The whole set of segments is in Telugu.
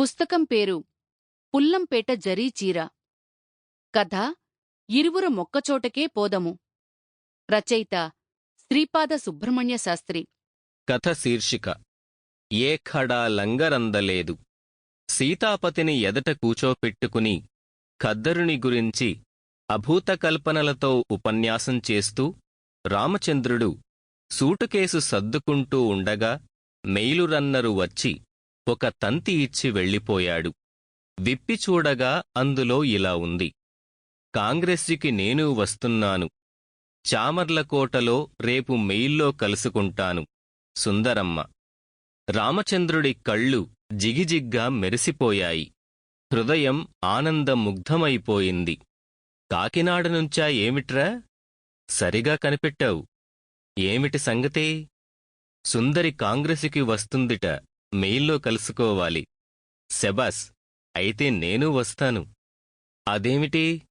పుస్తకం పేరు పుల్లంపేట జరీ చీర. కథ ఇరువురు మొక్కచోటకే పోదము. రచయిత శ్రీపాద సుబ్రహ్మణ్య శాస్త్రి. కథ శీర్షిక. ఏ ఖడా లంగరందలేదు. సీతాపతిని ఎదట కూచోపెట్టుకుని ఖద్దరుని గురించి అభూత కల్పనలతో ఉపన్యాసం చేస్తూ రామచంద్రుడు సూటుకేసు సర్దుకుంటూ ఉండగా మెయిలురన్నరు వచ్చి ఒక తంతి ఇచ్చి వెళ్ళిపోయాడు. విప్పి చూడగా అందులో ఇలా ఉంది. కాంగ్రెస్సుకి నేను వస్తున్నాను. చామర్లకోటలో రేపు మెయిల్లో కలుసుకుంటాను. సుందరమ్మ. రామచంద్రుడి కళ్ళు జిగిజిగ్గా మెరిసిపోయాయి. హృదయం ఆనందముగ్ధమైపోయింది. కాకినాడ నుంచా ఏమిట్రా? సరిగా కనిపెట్టావు. ఏమిటి సంగతే? సుందరి కాంగ్రెసుకి వస్తుందిట. మెయిల్లో కలుసుకోవాలి. శబాస్ అయితే నేను వస్తాను. అదేమిటి?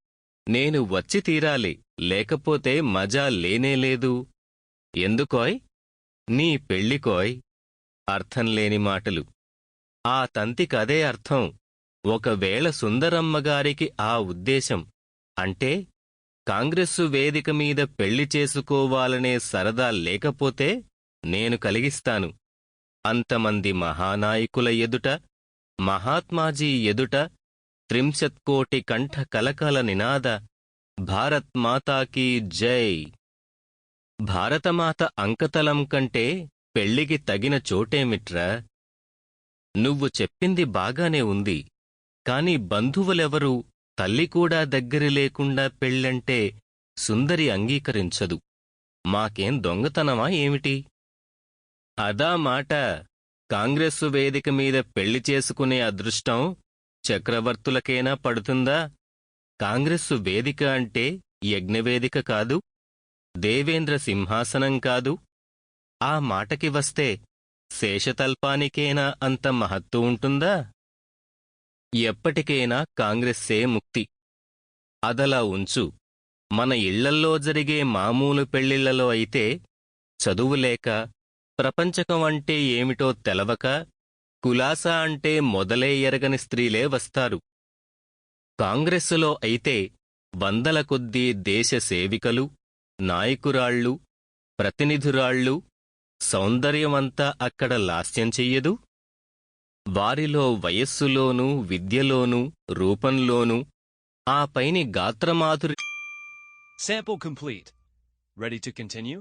నేను వచ్చి తీరాలి లేకపోతే మజా లేనేలేదు ఎందుకోయ్? నీ పెళ్ళికోయ్? అర్థంలేని మాటలు. ఆ తంతికదే అర్థం. ఒకవేళ సుందరమ్మగారికి ఆ ఉద్దేశం. అంటే కాంగ్రెస్సు వేదిక మీద పెళ్ళి చేసుకోవాలనే సరదా లేకపోతే నేను కలిగిస్తాను. అంతమంది మహానాయకుల ఎదుట మహాత్మాజీ ఎదుట త్రింశత్కోటి కంఠ కలకల నినాద భారత్మాతాకీ జై. భారతమాత అంకతలం కంటే పెళ్ళికి తగిన చోటేమిట్రా నువ్వు చెప్పింది బాగానే ఉంది కాని బంధువులెవరూ తల్లి కూడా దగ్గర లేకుండా పెళ్ళంటే సుందరి అంగీకరించదు. మాకేం దొంగతనమా ఏమిటి? అదా మాట. కాంగ్రెస్సు వేదిక మీద పెళ్ళి చేసుకునే అదృష్టం చక్రవర్తులకేనా పడుతుందా? కాంగ్రెస్సు వేదిక అంటే యజ్ఞవేదిక కాదు? దేవేంద్ర సింహాసనం కాదు? ఆ మాటకి వస్తే శేషతల్పానికేనా అంత మహత్తు ఉంటుందా? ఎప్పటికైనా కాంగ్రెస్సే ముక్తి? అదలా ఉంచు. మన ఇళ్ళల్లో జరిగే మామూలు పెళ్ళిళ్ళలో అయితే చదువులేక ప్రపంచకం అంటే ఏమిటో తెలవక కులాసా అంటే మొదలే ఎరగని స్త్రీలే వస్తారు కాంగ్రెస్సులో అయితే వందల కొద్దీ దేశ సేవికలు నాయకురాళ్ళు ప్రతినిధురాళ్ళు సౌందర్యమంతా అక్కడ లాస్యం చెయ్యదు వారిలో వయస్సులోనూ విద్యలోనూ రూపంలోనూ ఆ పైని గాత్రమాధురి Sample complete. Ready to continue?